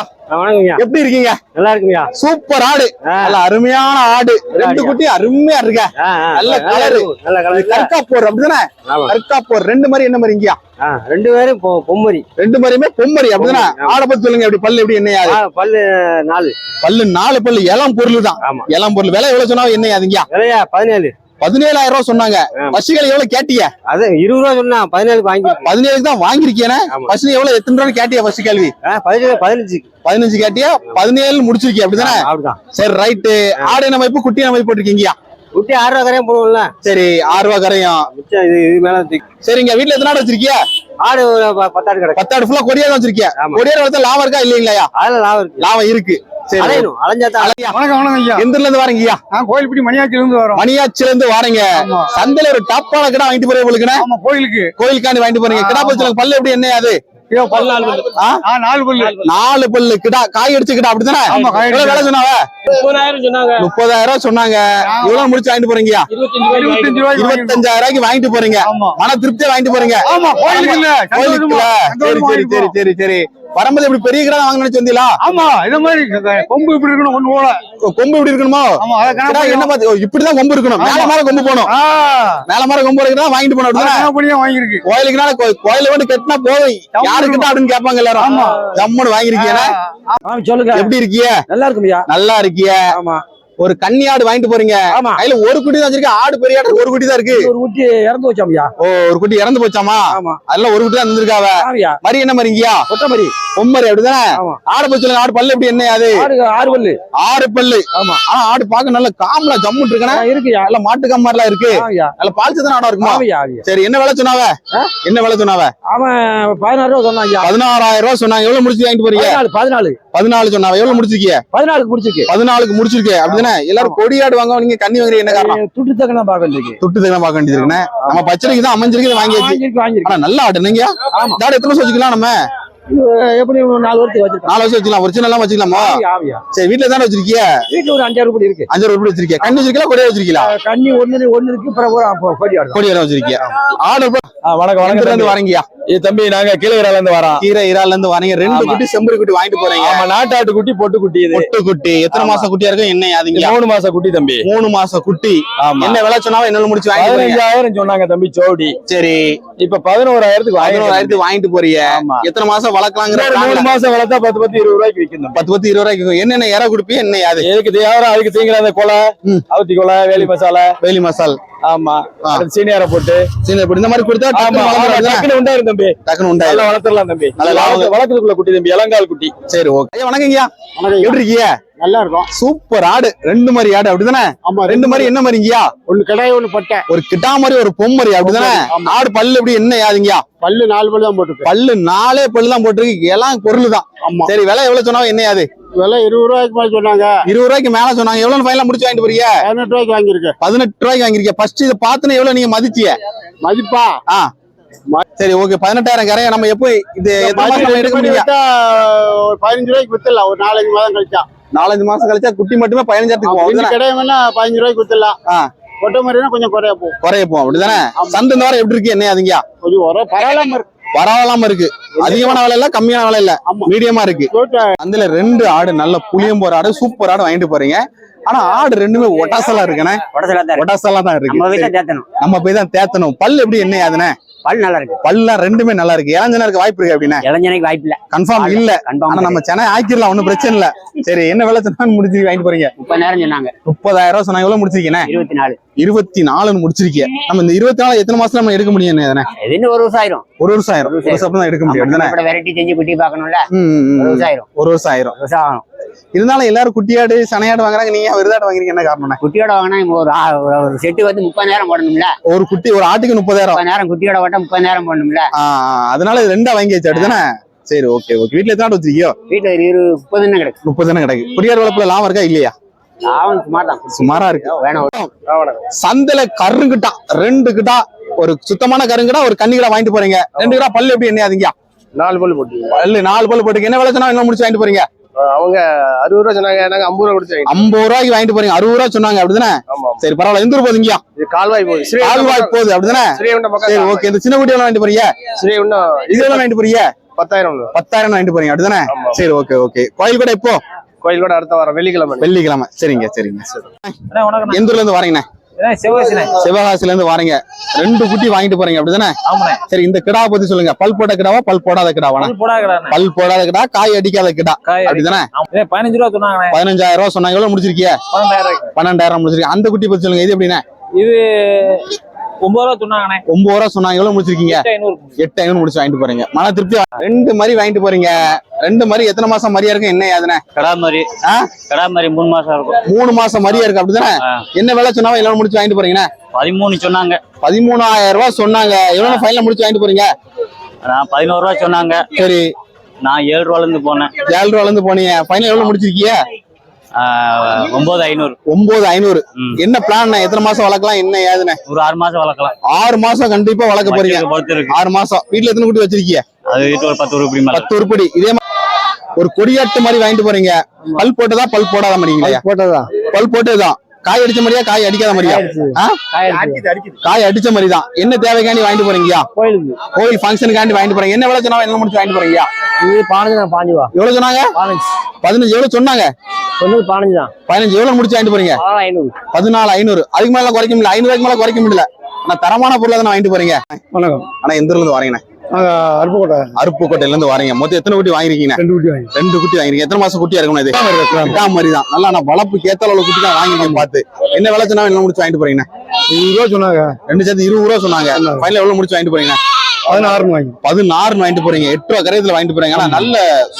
ஐயா வணக்கம்யா எப்படி இருக்கீங்க? நல்லா இருக்குங்கய்யா. சூப்பர் ஆடு. நல்ல அருமையான ஆடு. ரெண்டு. குட்டி அருமையா இருக்க நல்ல. இருக்கும். நல்ல கலர் கற்காப்போர் அப்படிதானே? கற்காப்போர் ரெண்டு மாதிரி என்ன மாதிரி இங்கயா? ரெண்டு பேரும் பொம்மரி. ரெண்டு மாதிரியுமே பொம்மரி அப்படிதானே. ஆடை பத்தி சொல்லுங்க எப்படி பல்லு எப்படி என்னையா ஆ, பல்லு நாலு. பல்லு நாலு பல்லு இளம் பொருள் தான் இளம் பொருள். விலை எவ்வளவு சொன்னா என்னையா அதுங்கயா விலையா பதினேழு. பதினேழாயிரம் ரூபாய் சொன்னாங்க. பசுகளை எவ்வளவு கேட்டிய அது இருபது ரூபா சொன்னா பதினேழுக்கு வாங்கி பதினேழுக்கு தான் வாங்கிருக்கேனே. பசு எவ்வளவு எத்தனை ரூபாய் கேட்டியா பசு கேள்வி? பதினேழு பதினஞ்சுக்கு பதினஞ்சு கேட்டியா? பதினேழு முடிச்சிருக்கிய? அப்படிதானே? சரி ரைட்டு ஆடு வைப்பு குட்டி என்ன வைப்பு போட்டிருக்கீங்கயா குட்டி ஆறு ரூபா கரையும் போடுவோம்ல. சரி ஆறு ரூபா கரையும். இது மேல சரிங்க வீட்டுல எத்தனை ஆடு வச்சிருக்கிய? ஆடு பத்தாடு கிடக்கு. பத்து ஆடு ஃபுல்லா கொடியா தான் வச்சிருக்கிய? ஆமா. கொடியாடு வளர்த்தா லாபம் இருக்கா இல்லைங்களா அதுல லாபம் இருக்கு. லாபம் இருக்கு. அலையணும். வணக்கம் வணக்கம் ஐயா. இருந்து நான் கோயில்பட்டி மணியாச்சில இருந்து வரோம். மணியாச்சில இருந்து வாரீங்க. ஆமா. சந்தையில ஒரு டாப்பான கிடா வாங்கிட்டு உங்களுக்கு ஆமா கோயிலுக்கு. கோயிலுக்காண்டி வாங்கிட்டு போறீங்க. கிடா பச்சு பல்லு எப்படி என்ன அது? நாலு பல்லு. கிடா காய் அடிச்சு கிடா அப்படிதானே ஆமா, காய் எவ்வளவு விலை சொன்னாங்க? முப்பதாயிரம் ரூபாய் சொன்னாங்க. இவ்வளவு முடிச்சு வாங்கிட்டு வாங்கிருக்கோம். இருபத்தஞ்சாயிரம் ரூபாய்க்கு வாங்கிட்டு போறீங்க. மன திருப்தியா வாங்கிட்டு போறீங்க. ஆமா கோயிலுக்கு சரி சரி. சரி சரி. வரும்போது இப்படி பெரிய கிடா வாங்க நினைச்சு வந்தீங்களா? ஆமா இத மாதிரி கொம்பு இப்படி இருக்கணும் ஒண்ணு போல கொம்பு இப்படி இருக்கணுமோ? என்ன பார்த்து ஓ, இப்படிதான் கொம்பு இருக்கணும். மேல மேல கொம்பு ஆ, மேல மேல கொம்பு இருக்கிறதா வாங்கிட்டு போனோம் வாங்கியிருக்கு. கோயிலுக்குனால கோ- கோயில வந்து கட்டினா போதும். யாரு கிட்ட அப்படின்னு கேட்பாங்க எல்லாரும். ஆமா. ஜம்முன்னு வாங்கிருக்கீங்க சொல்லுங்க. எப்படி இருக்கிய? நல்லா இருக்கும்யா? நல்லா இருக்கிய. ஆமா. ஒரு கன்னி ஆடு வாங்கிட்டு போறீங்க. ஆமா. கையில ஒரு குட்டி தான் வச்சிருக்க. ஆடு பெரிய ஆடு ஒரு குட்டி தான் இருக்கு. ஒரு குட்டி இறந்து வச்சோம்யா ஓ ஒரு குட்டி இறந்து போச்சாமா? ஆமா. அதெல்லாம் ஒரு குட்டி தான் இருந்திருக்காவ? மரி என்ன மரிங்கயா கொட்டமரி பொம்மரி அப்படிதானே? ஆடு சொல்லுங்க ஆடு பல்லு எப்படி என்ன அது? ஆடு ஆறு பல்லு. ஆறு பல்லு. ஆமா. ஆனா ஆடு பார்க்க நல்ல காம்பல ஜம்முன்னு இருக்கனே ஆ, இருக்குயா நல்ல மாட்டு கம்மாரிலாம் இருக்கு. நல்ல பால் சத்தன ஆடா இருக்குமா? சரி என்ன விலை சொன்னாவ? என்ன விலை சொன்னாவ? அவன் பதினாறு ரூபா சொன்னான் ஐயா. பதினாறாயிரம் ரூபாய் சொன்னாங்க. எவ்வளவு முடிச்சு வாங்கிட்டு போறீங்க? பதினாலு பதினாலு. சொன்னாவ. எவ்வளவு முடிச்சிருக்கீங்க பதினாலுக்கு முடிச்சிருக்கு. பதினாலுக்கு முடிச்சிருக்கு அப்படிதானே? எல்லாரும் கொடியாடு வாங்க நீங்க கண்ணி வாங்குறீங்க என்ன காரணம்? துட்டு தக்கன பார்க்க வேண்டியது துட்டு தான் பார்க்க வேண்டியது இருக்குண்ணே நம்ம பச்சனைக்கு தான் அமைஞ்சிருக்கு வாங்கியாச்சு. ஆனா நல்ல ஆடு நீங்க ஆமா. இந்த ஆடு எத்தனை வருஷம் வச்சுக்கலாம் நம்ம? எப்படி நாலு வருஷத்துக்கு வச்சிருக்கான் நாலு வருஷம் வச்சுக்கலாம். ஒரிஜினல் வச்சுக்கலாமா? சரி வீட்டுல தானே வச்சிருக்கிய? வீட்டுல ஒரு அஞ்சாறு படி இருக்கு. அஞ்சு ரூபாய் வச்சிருக்கிய? கண்ணி வச்சிருக்கீங்களா கொடியா வச்சிருக்கீங்களா? கண்ணி ஒண்ணு ஒண்ணு இருக்கு அப்புறம் ஒரு அப்போ கொடி ஆடு கொடியா வச்சிருக்கிய? ஆடு வணக்கம் வணக்கம். வரீங்கயா இது தம்பி நாங்க கீழகரால இருந்து வரோம். கீரை இறால இருந்து வரீங்க ரெண்டு. குட்டி செம்பரி குட்டி வாங்கிட்டு போறீங்க. ஆமா நாட்டாட்டு குட்டி பொட்டு குட்டி இது. பொட்டு குட்டி. எத்தனை. மாசம் குட்டியா இருக்கும்? என்ன அதுங்க மூணு மாச குட்டி தம்பி. மூணு மாசம் குட்டி. ஆமா. என்ன விலை சொன்னாவோ என்ன முடிச்சு போறீங்க? பதினஞ்சாயிரம் சொன்னாங்க தம்பி ஜோடி. சரி. இப்ப பதினோராயிரத்துக்கு வாங்கிருக்கோம் பதினோராயிரத்து வாங்கிட்டு போறீங்க. எத்தனை மாசம் வளர்க்கலாங்கிற மூணு மாசம் வளர்த்தா பத்து பத்து இருபது ரூபாய்க்கு விற்கும் தம்பி. பத்து பத்து இருபது ரூபாய்க்கு என்னென்ன இற குடுப்பி? என்ன அது எதுக்கு தேவை அதுக்கு தீங்கிற அந்த கொலை. அவுத்தி கொலை வேலி மசாலா. வேலி மசால். ஆமா. சீனியார போட்டு. சரி இப்படி இந்த மாதிரி கொடுத்தா டக்குனு உண்டாயிரும் தம்பி. டக்குனு உண்டாயிரும். வளர்த்துடலாம் தம்பி. வளர்க்கறதுக்குள்ள குட்டி தம்பி இளங்கால் குட்டி. சரி ஓகே. ஐயா வணக்கங்கய்யா. எப்படி இருக்கீங்க? நல்லா இருக்கும். சூப்பர் ஆடு. ரெண்டு மாதிரி ஆடு அப்படிதானே? ஆமா ரெண்டு மாதிரி என்ன மாதிரிங்கயா ஒண்ணு கிடாய் ஒண்ணு பட்டை. ஒரு கிட்டா மாதிரி ஒரு பொம்மரி அப்படிதானே. ஆடு பல்லு எப்படி என்ன யாதுங்கயா பல்லு நாலு பல்லு தான் போட்டுருக்கு. பல்லு நாலே பல்லு தான் போட்டிருக்கு. எல்லாம் பொருள் தான். சரி விலை எவ்வளவு சொன்னாலும் என்ன யாது? விலை இருபது ரூபாய்க்கு மேல சொன்னாங்க. இருபது ரூபாய்க்கு மேல சொன்னாங்க. எவ்வளவு ஃபைனலா முடிச்சு வாங்கிட்டு போறீங்க? பதினெட்டு ரூபாய்க்கு வாங்கியிருக்கு பதினெட்டு ரூபாய்க்கு வாங்கிருக்கீங்க ஃபர்ஸ்ட் இதை பார்த்துன்னு எவ்வளவு நீங்க மதிச்சிய மதிப்பா? ஆ. சரி ஓகே பதினெட்டாயிரம் கரைய நம்ம எப்போ இது எடுக்க முடியும்? பதினஞ்சு ரூபாய்க்கு வித்துடலாம். ஒரு நாலஞ்சு மாதம் கழிச்சா. நாலஞ்சு மாசம் கழிச்சா குட்டி மட்டுமே பதினஞ்சாயிரத்துக்கு? கிடையாது பதினஞ்சு ரூபாய்க்கு வித்துடலாம். ஆ. கொட்டை மாதிரினா கொஞ்சம் குறைய போகும். குறைய போகும். அப்படிதானே? சந்தை இந்த வாரம் எப்படி இருக்கு? என்ன அதுங்கயா கொஞ்சம் உரம் பரவாயில்லாம இருக்கு. பரவாயில்லாம இருக்கு. அதிகமான விலை இல்ல கம்மியான விலை இல்ல. மீடியமா இருக்கு. அதுல ரெண்டு ஆடு நல்ல புளியம்போர் ஆடு சூப்பர் ஆடு வாங்கிட்டு போறீங்க. ஆனா ஆடு ரெண்டுமே ஒட்டாசலா இருக்குண்ணே. ஒட்டாசலா தான் நம்ம இருக்கு. நம்ம போய் தான் தேத்தணும். பல் எப்படி என்ன ஆகுதுண்ணே பல் நல்லா இருக்கு. பல்லாம் ரெண்டுமே நல்லா இருக்கு. இளஞ்சனா இருக்க வாய்ப்பு இருக்கு அப்படின்னா? இளைஞனுக்கு வாய்ப்பு இல்ல. கன்ஃபார்ம் இல்ல. கன்ஃபார்ம் ஆனா நம்ம சென்னை ஆக்கிடலாம். ஒண்ணும் பிரச்சனை இல்ல. சரி என்ன விலை சொன்னாலும் முடிச்சு வாங்கிட்டு போறீங்க? முப்பதாயிரம் சொன்னாங்க. முப்பதாயிரம் ரூபாய் சொன்னா எவ்வளவு முடிச்சிருக்கீங்க? இருபத்தி நாலு இருபத்தி நாலுன்னு முடிச்சிருக்கீங்க. நம்ம இந்த இருபத்தி நாலு எத்தனை மாசத்துல நம்ம எடுக்க முடியும்? என்ன ஒரு வருஷம் ஆயிரும். ஒரு வருஷம் ஆயிரும். ஒரு வருஷம் தான் எடுக்க முடியும்? வெரைட்டி செஞ்சு குட்டி ம், ஒரு. வருஷம் ஆயிரும். ஒரு வருஷம் ஆயிரும். இருந்தாலும் எல்லாரும் குட்டியாடு சனையாடு வாங்குறாங்க. நீங்க விருதாடு வாங்குறீங்க? என்ன காரணம் குட்டியோட வாங்கினா ஒரு ஒரு- செட்டு வந்து முப்பதாயிரம் போடணும்ல? ஒரு குட்டி ஒரு ஆட்டுக்கு முப்பதாயிரம். முப்பதாயிரம் குட்டியோட ஓட்ட முப்பதாயிரம் போடணும்ல? அதனால ரெண்டா வாங்கி வச்சு அப்படிதானே சரி ஓகே ஓகே வீட்டுல எத்தனை வச்சிருக்கியோ? வீட்டுல இரு முப்பதுன்னு கிடக்கு. முப்பது தானே கிடக்கு. குடியார் வளர்ப்புல லாபம் இருக்கா? இல்லையா? லாபம் சுமார் தான் சுமாரா இருக்கு. வேணும் சந்தையில கருங்கிட்டா ரெண்டு கிட்டா ஒரு சுத்தமான கருங்கடா ஒரு கன்னிக்கடா வாங்கிட்டு போறீங்க. ரெண்டு கிடா பல்லு எப்படி என்ன அதுங்க நாலு பல்லு போட்டு பல்லு நாலு பல்லு போட்டுக்கு. என்ன விலை சொன்னா என்ன முடிச்சு வாங்கிட்டு போறீங்க? அவங்க அறுபது ரூபா சொன்னாங்க நாங்க ஐம்பது ரூபா கொடுத்து ஐம்பது ரூபாய்க்கு வாங்கிட்டு போறீங்க. அறுபது ரூபா சொன்னாங்க அப்படிதானே? சரி பரவாயில்ல. எந்த ஊர் போதுங்கயா இது கால்வாய் போகுது. கால்வாய் போகுது அப்படிதானே? சரி ஓகே. இந்த சின்ன குட்டி எவ்வளவு வாங்கிட்டு போறீங்க? ஸ்ரீகுண்டம் இது எவ்வளவு வாங்கிட்டு போறீங்க? பத்தாயிரம் பத்தாயிரம் வாங்கிட்டு போறீங்க அப்படிதானே? சரி ஓகே ஓகே. கோயில் கூட இப்போ கோயில் கூட அடுத்த வாரம் வெள்ளிக்கிழமை. வெள்ளிக்கிழமை. சரிங்க சரிங்க. சரி. எந்த ஊர்ல இருந்து வரீங்கண்ணே? சிவகாசில இருந்து வரீங்க. ரெண்டு குட்டி வாங்கிட்டு போறீங்க அப்படிதானே? சரி இந்த கிடாவை பத்தி சொல்லுங்க. பல் போட்ட கிடாவா பல் போடாத கிடாவா பல் போடாத கிடா காய் அடிக்காத கிடா. அப்படிதானே. பதினஞ்சு ரூபா சொன்னாங்கண்ணே. பதினஞ்சாயிரம் ரூபாய் சொன்னாங்க. எவ்வளவு முடிச்சிருக்கிய? பன்னெண்டாயிரம் முடிச்சிருக்கீங்க. அந்த குட்டி பத்தி சொல்லுங்க. இது எப்படின்னா இது ஒன்பது ரூபா சொன்னாங்கண்ணே. ஒன்பது ரூபா சொன்னாங்க எவ்வளவு முடிச்சிருக்கீங்க? எட்டு ஐநூறு முடிச்சு. வாங்கிட்டு போறீங்க. மன திருப்தி ரெண்டு மாதிரி வாங்கிட்டு போறீங்க. ரெண்டு மாதிரி எத்தனை மாசம் மரியா இருக்கு என்ன ஏதுனே கடா மாதிரி? கடா மாதிரி மூணு மாசம் இருக்கும். மூணு மாசம் மரியா இருக்கு? அப்படிதானே. என்ன விலை சொன்னாலும் எல்லாம் முடிச்சு வாங்கிட்டு போறீங்கண்ணே? பதிமூணு சொன்னாங்க. பதிமூணாயிரம் ரூபாய் சொன்னாங்க. எவ்வளவு ஃபைனல் முடிச்சு வாங்கிட்டு போறீங்க? நான் பதினோரு ரூபா சொன்னாங்க. சரி. நான் ஏழு ரூபால இருந்து போனேன். ஏழு ரூபால இருந்து போனீங்க. ஃபைனல் எவ்வளவு முடிச்சிருக்கீங்க? ஒன்பது ஐநூறு. ஒன்பது ஐநூறு. என்ன பிளான் எத்தனை மாசம் வளர்க்கலாம்? என்ன ஏதுனே ஒரு ஆறு மாசம் வளர்க்கலாம். ஆறு மாசம் கண்டிப்பா வளர்க்க போறீங்க. ஆறு மாசம். வீட்டுல எத்தனை குட்டி வச்சிருக்கீங்க? அது ஒரு பத்து மேல. பத்து உருப்படி. இதே மாதிரி ஒரு கொடியாட்டு மாதிரி வாங்கிட்டு போறீங்க. பல் போட்டதா? பல் போடாத மாதிரிங்களா? போட்டதுதான் பல் போட்டதுதான் காய் அடிச்ச மாதிரியா? காய் அடிக்காத மாதிரியா? ஆ? காய் அடிச்ச மாதிரி தான் என்ன தேவைக்காண்டி வாங்கிட்டு கோயிலுக்கு. கோயில் ஃபங்க்ஷனுக்காண்டி வாங்கிட்டு போறீங்க. என்ன விலை சொன்னா என்ன முடிச்சு வாங்கிட்டு போறீங்க? பாஞ்சு பாஞ்சு எவ்வளவு சொன்னாங்க? பதினஞ்சு. எவ்வளவு சொன்னாங்க? சொன்னது பாஞ்சு தான். பதினஞ்சு. எவ்வளவு முடிச்சு வாங்கிட்டு போறீங்க? ஐநூறு. பதினாலு ஐநூறு. அதுக்கு மேல குறைக்க முடியல. ஐநூறுக்கு மேல குறைக்க முடியல. ஆனா தரமான பொருளை தானே வாங்கிட்டு போறீங்க? வணக்கம். ஆனா எந்த இருந்து வரீங்கண்ணே? அருப்புக்கோட்டை. அருப்புக்கோட்டையில இருந்து வரீங்க. மொத்தம் எத்தனை குட்டி வாங்கிருக்கீங்க ரெண்டு குட்டி வாங்கி ரெண்டு குட்டி வாங்கிருக்கீங்க எத்தனை மாசம் குட்டியா இருக்கணும் இது? கிட்டா மாதிரி தான். நல்லா நான் வளர்ப்பு கேத்த அளவு குட்டி தான் வாங்கிருக்கேன் பார்த்து. என்ன விலை சொன்னா என்ன முடிச்சு வாங்கிட்டு போறீங்க இருபது ரூபா சொன்னாங்க. ரெண்டு சேர்த்து இருபது ரூபா சொன்னாங்க. ஃபைனல் எவ்வளவு முடிச்சு வாங்கிட்டு போறீங்க பதினாறு. வாங்கி பதினாறு வாங்கிட்டு போறீங்க. எட்டு ரூபா கரையத்துல வாங்கிட்டு போறீங்க. ஆனா நல்ல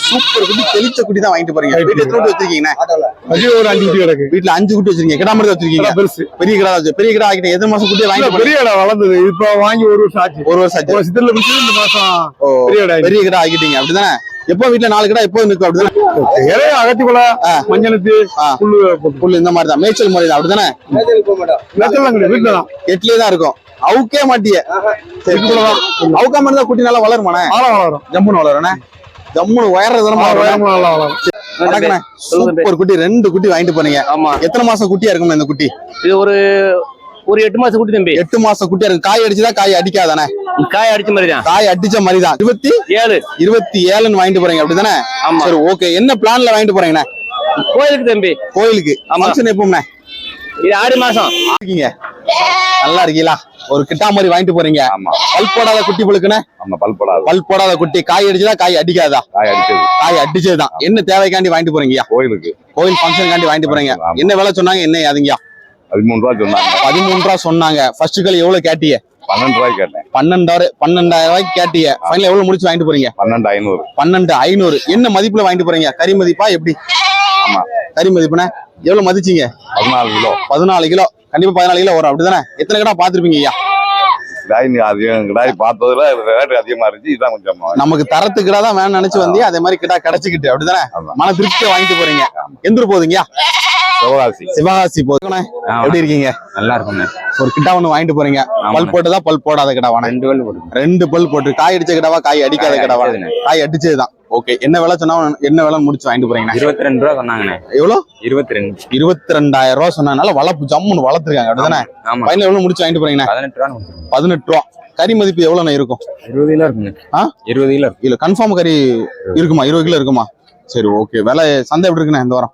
சூப்பர் குட்டி தெளிச்ச குட்டி தான் வாங்கிட்டு போறீங்க. வீட்டுல எத்தனை குட்டி ஒரு அஞ்சு குட்டி. கிடக்கு. வீட்டுல அஞ்சு குட்டி வச்சிருக்கீங்க. கிடா மாதிரி வச்சிருக்கீங்க. பெருசு. பெரிய கிடா வச்சு பெரிய கிடா ஆகிட்டு எத்தனை மாசம் வாங்கிட்டு போறீங்க பெரிய இடம் வளர்ந்தது. இப்ப வாங்கி ஒரு வருஷம் ஆச்சு. ஒரு வருஷம் ஆச்சு. சித்திரில முடிச்சு இந்த மாசம் பெரிய இடம் பெரிய கிடா ஆகிட்டீங்க அப்படிதானே? எப்போ வீட்டுல நாலு கிடா எப்போ நிற்கும் அப்படிதானே? இறைய அகத்தி கொலை மஞ்சனத்து ஆ. புல்லு புல் இந்த மாதிரி தான். மேய்ச்சல் முறை தான் அப்படிதானே கிடையாது. வீட்டுல தான். எட்லயே தான் இருக்கும். அவுக்கே மாட்டிய. அவுக்கா மாதிரி தான் குட்டி நல்லா வளருமாண்ணே? வளரும். ஜம்முன்னு வளரும்ண்ணே? ஜம்முன்னு உயர்றது ஆ, தானே உயரமா நல்லா வளரும். சூப்பர் குட்டி ரெண்டு குட்டி வாங்கிட்டு போனீங்க. ஆமா. எத்தனை மாசம் குட்டியா இருக்கும்ண்ணே இந்த குட்டி? இது ஒரு ஒரு எட்டு மாசம் குட்டி தம்பி. எட்டு மாசம் குட்டியா இருக்கு. காய் அடிச்சுதான் காய் அடிக்காதானே காய் அடிச்ச மாதிரி தான் காய் அடிச்ச மாதிரி தான் இருபத்தி ஏழு. இருபத்தி ஏழுன்னு வாங்கிட்டு போறீங்க அப்படிதானே? ஆமா. சரி ஓகே. என்ன பிளான்ல வாங்கிட்டு போறீங்கண்ணே? கோயிலுக்கு தம்பி. கோயிலுக்கு. ஃபங்க்ஷன் எப்போம்ண்ணே இது ஆறு மாசம். இருக்கீங்க. நல்லா இருக்கீங்களா? ஒரு கிட்டா மாதிரி வாங்கிட்டு போறீங்க. ஆமா. பல் போடாத குட்டி புழுக்குண்ணே ஆமா பல் போடாது. பல் போடாத குட்டி. காய் அடிச்சதா காய் அடிக்காதா? காய் அடிச்சது. காய் அடிச்சதுதான். என்ன தேவைக்காண்டி வாங்கிட்டு போறீங்கயா கோயிலுக்கு. கோயில் ஃபங்க்ஷனுக்காண்டி வாங்கிட்டு போறீங்க. என்ன விலை சொன்னாங்க என்ன அதுங்கயா பதிமூணு ரூபா சொன்னாங்க. பதிமூணு ரூபா சொன்னாங்க. ஃபர்ஸ்ட் கல் எவ்வளவு கேட்டிய? பன்னெண்டு ரூபாய்க்கு கேட்டேன். பன்னெண்டாயிரம் பன்னெண்டாயிரம் ரூபாய்க்கு கேட்டிய. ஃபைனல் எவ்வளவு முடிச்சு வாங்கிட்டு போறீங்க? பன்னெண்டு ஐநூறு. பன்னெண்டு ஐநூறு. என்ன மதிப்புல வாங்கிட்டு போறீங்க? கறி மதிப்பா எப்படி? ஆமா. கறி மதிப்புனா எவ்வளவு மதிச்சீங்க? பதினாலு கிலோ. பதினாலு கிலோ. கண்டிப்பா பதினாலு கிலோ வரும். அப்படிதானே? எத்தனை கடை பாத்திருப்பீங்க ஐயா? கிடாய் பார்த்ததுல ரேட் அதிகமா இருந்துச்சு. இதான் கொஞ்சம் நமக்கு தரத்து கிடா தான் நினைச்சு வந்தீங்க அதே மாதிரி கிடா கிடைச்சிக்கிட்டு. அப்படிதானே. மன திருப்தியா வாங்கிட்டு போறீங்க. எந்த ஊர் போகுதுங்கயா சிவகாசி. சிவகாசி போதுங்கண்ணே எப்படி இருக்கீங்க? நல்லா இருக்குங்க ஒரு கிட்டா ஒண்ணு வாங்கிட்டு போறீங்க. பல் போட்டதா? பல் போடாத கிடாவானே ரெண்டு வேலை போட்டு ரெண்டு பல் போட்டு. காய் அடிச்ச கிடாவா? காய் அடிக்காத கிடாவா. காய் அடிச்சதுதான். ஓகே என்ன விலை சொன்னா என்ன விலை முடிச்சு வாங்கிட்டு போறீங்க இருபத்தி ரெண்டு ரூபா சொன்னாங்கண்ணே. எவ்வளவு இருபத்தி ரெண்டு இருபத்தி ரெண்டாயிரம் ரூபா சொன்னதுனால வளர்ப்பு ஜம்முன்னு வளர்த்துருக்காங்க அப்படிதானே? ஃபைனல் எவ்வளவு முடிச்சு வாங்கிட்டு போறீங்க பதினெட்டு ரூபா பதினெட்டு ரூபா. கறி மதிப்பு எவ்வளவு இருக்கும்? இருபது கிலோ இருக்குங்க. ஆ? இருபது கிலோ இல்ல கன்ஃபார்ம் கறி இருக்குமா? இருபது கிலோ இருக்குமா? சரி ஓகே விலை சந்தை எப்படி இருக்குண்ணே இந்த வாரம்?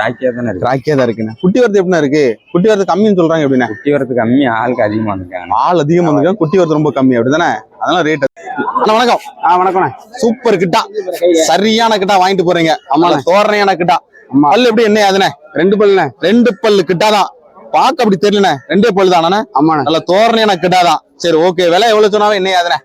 ராக்கியா தானே இருக்கு. ராக்கியா தான் இருக்குண்ணே. குட்டி வரது எப்படிண்ணா இருக்கு? குட்டி வரது கம்மின்னு சொல்றாங்க எப்படிண்ணே? குட்டி வரது கம்மி ஆளுக்கு அதிகமா இருக்காங்க ஆள் அதிகம் வந்துருக்காங்க குட்டி வரது ரொம்ப கம்மி அப்படிதானே? அதனால ரேட் அண்ணா வணக்கம். ஆ வணக்கம் சூப்பர் கிட்டா. சரியான கிட்டா வாங்கிட்டு போறீங்க. ஆமா தோரணையான கிட்டா. பல்லு எப்படி என்ன அதுனே ரெண்டு பல்லுண்ணே. ரெண்டு பல்லு கிட்டா தான். பார்க்க அப்படி தெரியலண்ணே. ரெண்டே பல்லு தானே? ஆமாண்ணே. நல்ல தோரணையான கிட்டா தான். சரி ஓகே விலை எவ்வளவு சொன்னாலும் என்ன அதுனே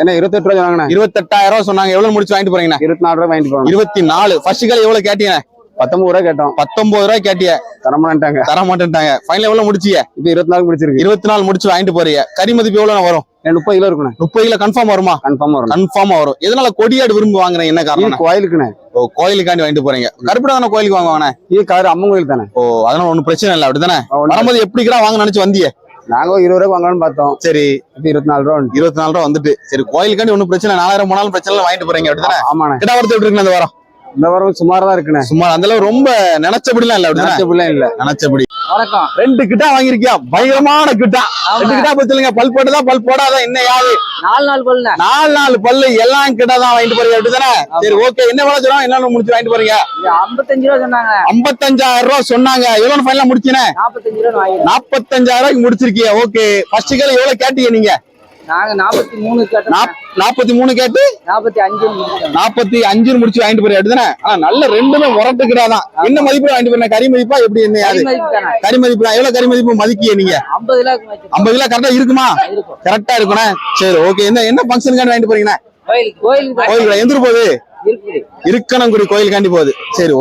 என்ன இருபத்தெட்டு ரூபா சொன்னாங்கண்ணே. இருபத்தெட்டாயிரம் ரூபாய் சொன்னாங்க. எவ்வளவு முடிச்சு வாங்கிட்டு போறீங்கண்ணே? இருபத்தி நாலு ரூபா வாங்கிட்டு போகணும் இருபத்தி நாலு. ஃபர்ஸ்ட் கால் எவ்வளவு கேட்டீங்க பத்தொன்பது ரூபா கேட்டோம். பத்தொன்பது ரூபாய் கேட்டிய. தரமாட்டாங்க தர மாட்டேன்ட்டாங்க ஃபைனல் எவ்வளவு முடிச்சிய? இப்ப இருபத்தி நாலு பிடிச்சிருக்கு இருபத்தி நாலு முடிச்சு வாங்கிட்டு போறீங்க. கறி மதிப்பு எவ்வளவு வரும்? முப்பது கிலோ இருக்குண்ணே. முப்பது கிலோ கன்ஃபார்ம் வருமா? கன்ஃபார்மா வரும் கன்ஃபார்மா வரும். எதனால கொடியாடு விரும்பி வாங்குறேன் என்ன காரணம்? கோயிலுக்குண்ணே. ஓ கோயிலுக்காண்டி வாங்கிட்டு போறீங்க. கருப்படா தானே கோயிலுக்கு வாங்குவானே இது காரு அம்மன் கோயில் தானே. ஓ அதனால ஒண்ணும் பிரச்சனை இல்லை. அப்படிதானே ஒண்ணும் வரும்போது எப்படி கிடா வாங்க நினைச்சு வந்தியே? நாங்க இருபது ரூபாய்க்கு வாங்கலாம்னு பார்த்தோம். சரி. இப்ப இருபத்தி நாலு ரூபா. இருபத்தி நாலு ரூபா வந்துட்டு. சரி கோயிலுக்காண்டி ஒண்ணும் பிரச்சனை. நாலாயிரம் போனாலும் பிரச்சனை வாங்கிட்டு போறீங்க. அப்படிதானே ஆமாண்ணே. கிடா வரது எப்படி இருக்குன்னு அந்த வாரம்? இந்த வாரம் சுமாரா தான் இருக்குண்ணே. சும்மா அந்த அளவு ரொம்ப நினைச்சபடிலாம் இல்ல நினைச்சபடிலாம் இல்ல. நினைச்சபடி. வணக்கம். ரெண்டு கிட்டா வாங்கிருக்கியா பயங்கரமான கிட்டா. ரெண்டு கிட்டா பத்தி பல் போட்டுதான் பல் போடாத என்ன யாது நாலு நாள் கொள்ள நாலு நாலு பல்லு எல்லாம் கிட்ட தான் வாங்கிட்டு போறீங்க அப்படிதானே? சரி ஓகே. என்ன வேலை சொல்லுவோம் என்ன முடிச்சு வாங்கிட்டு போறீங்க? ஐம்பத்தஞ்சு ரூபா சொன்னாங்க. ஐம்பத்தஞ்சாயிரம் ரூபாய் சொன்னாங்க. எவ்வளவு ஃபைனலா முடிச்சினே நாற்பத்தஞ்சு ரூபா நாற்பத்தஞ்சாயிரம் ரூபாய்க்கு முடிச்சிருக்கீங்க ஓகே. ஃபர்ஸ்ட் கேள்வி எவ்வளவு கேட்டீங்க நீங்க? நாங்க நாற்பத்தி மூணு நாற்பத்தி மூணு கேட்டு நாற்பத்தி அஞ்சு நாற்பத்தி முடிச்சு வாங்கிட்டு போறீங்க அப்படிதானே? ஆனா நல்ல ரெண்டுமே முரட்டுக்கிடாதான் என்ன மதிப்பு வாங்கிட்டு போறீங்க? கறி மதிப்பா எப்படி என்ன கறி மதிப்பு எவ்வளவு கறி மதிப்பு மதிக்கிய நீங்க? ஐம்பது ஐம்பது கிலோ கரெக்டா இருக்குமா? கரெக்டா இருக்குண்ணே சரி ஓகே என்ன என்ன ஃபங்க்ஷனுக்காண்டி வாங்கிட்டு போறீங்கண்ணே? எந்திரு போகுது? இருக்குது இருக்கணங்குடி கோயிலுக்காண்டி போகுது. சரி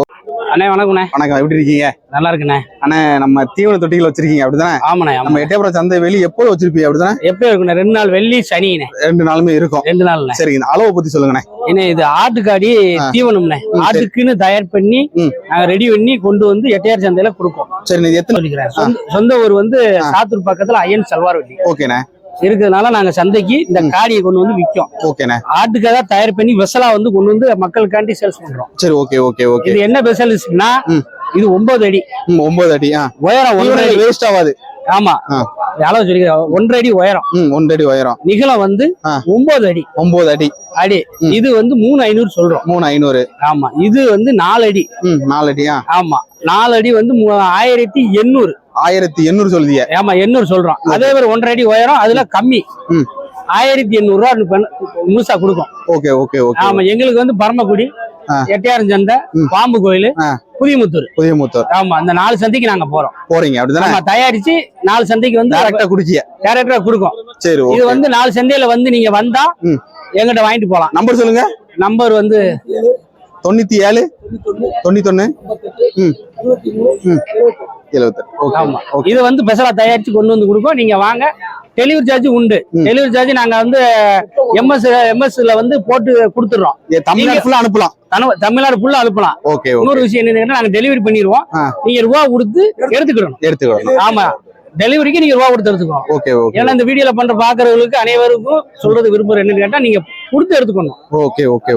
அண்ணே வணக்கம்ண்ணே. வணக்கம். எப்படி இருக்கீங்க? நல்லா இருக்குண்ணே. அண்ணே நம்ம தீவன தொட்டிகள் வச்சிருக்கீங்க அப்படிதானே? ஆமாண்ணே ஆமா நம்ம எட்டயபுரம் சந்தை வெளி எப்போது வச்சிருப்பீங்க அப்படிதானே? எப்போ இருக்குண்ணே. ரெண்டு நாள் வெள்ளி சனிண்ணே. ரெண்டு நாளுமே இருக்கும். ரெண்டு நாள்ண்ணே. சரி இந்த அளவை பத்தி சொல்லுங்கண்ணே. என்ன இது ஆட்டுக்காடி. தீவனம்ண்ணே. ஆட்டுக்குன்னு தயார் பண்ணி. நாங்க ரெடி பண்ணி கொண்டு வந்து எட்டையார் சந்தையில கொடுப்போம். சரி எத்தனை சொந்த- ஊர் வந்து சாத்தூர் பக்கத்துல ஐயன் சல்வார்வட்டி ஓகேண்ணே. இருக்கிறதுனால நாங்க சந்தைக்கு இந்த காடியை கொண்டு வந்து விற்கும். ஓகேண்ணே. ஆட்டுக்காக தயார் பண்ணி வெசலா வந்து கொண்டு வந்து மக்களுக்காண்டி சேல்ஸ் பண்றோம். சரி ஓகே ஓகே ஓகே. இது என்ன ஸ்பெஷலிஸ்ட்னா. இது ஒன்பது அடி. ஒன்பது அடி உயரம் ஒன்றரை வேஸ்ட் ஆகாது. ஆமா. அளவு சொல்லிக்கிறேன் ஒன்றரை அடி உயரம். ஒன்றரை அடி உயரம். நிகழம் வந்து. ஒன்பது அடி. ஒன்பது அடி. அடி. இது வந்து மூணு ஐநூறு சொல்றோம். மூணு ஐநூறு. ஆமா. இது வந்து நாலு அடி. நாலு அடியா? ஆமா. நாலு அடி வந்து ஆயிரத்தி எண்ணூறு. ஆயிரத்தி எண்ணூறு சொல்லுதிய. ஆமா எண்ணூறு சொல்றோம். அதே மாதிரி ஒன்றரை அடி உயரம் அதுல கம்மி. ஆயிரத்தி எண்ணூறு ரூபா முழுசா கொடுக்கும் ஓகே ஓகே ஓகே. ஆமா எங்களுக்கு வந்து பரமக்குடி. எட்டையாரம் சந்தை. பாம்பு கோயில். புதியமுத்தூர். புதிய மூத்தோர் ஆமா அந்த நாலு சந்தைக்கு நாங்க போறோம். போறீங்க அப்படிதானே? தயாரிச்சு நாலு சந்தைக்கு வந்து டேரக்டா குடிச்சிய? டேரக்டா கொடுக்கும். சரி இது வந்து நாலு சந்தையில வந்து நீங்க வந்தா. எங்கிட்ட வாங்கிட்டு போலாம். நம்பர் சொல்லுங்க. நம்பர் வந்து தொண்ணூத்தி ஏழு தொண்ணூத்தொன்னு எழுபத்தெட்டு இது வந்து பெசலா தயாரிச்சு கொண்டு வந்து கொடுக்கும். நீங்க வாங்க. டெலிவரி சார்ஜ் உண்டு. டெலிவரி சார்ஜ் நாங்க வந்து எம்எஸ் எம்எஸ்ல வந்து போட்டு கொடுத்துடுறோம். ஏ, தமிழ்நாடு ஃபுல்லா அனுப்பலாம். தமிழ்நாடு ஃபுல்லா அனுப்பலாம். ஓகே இன்னொரு விஷயம் என்னன்னா நாங்க டெலிவரி பண்ணிடுவோம். நீங்க ரூபா கொடுத்து எடுத்துக்கிடணும். எடுத்துக்கலாம் ஆமா. டெலிவரிக்கு நீங்க ரூபா கொடுத்து எடுத்துக்கணும். Okay okay. ஏன்னா இந்த வீடியோல பண்ற பாக்குறவங்களுக்கு அனைவருக்கும் சொல்றது விருப்பம் என்னன்னு கேட்டா நீங்க கொடுத்து எடுத்துக்கணும். Okay okay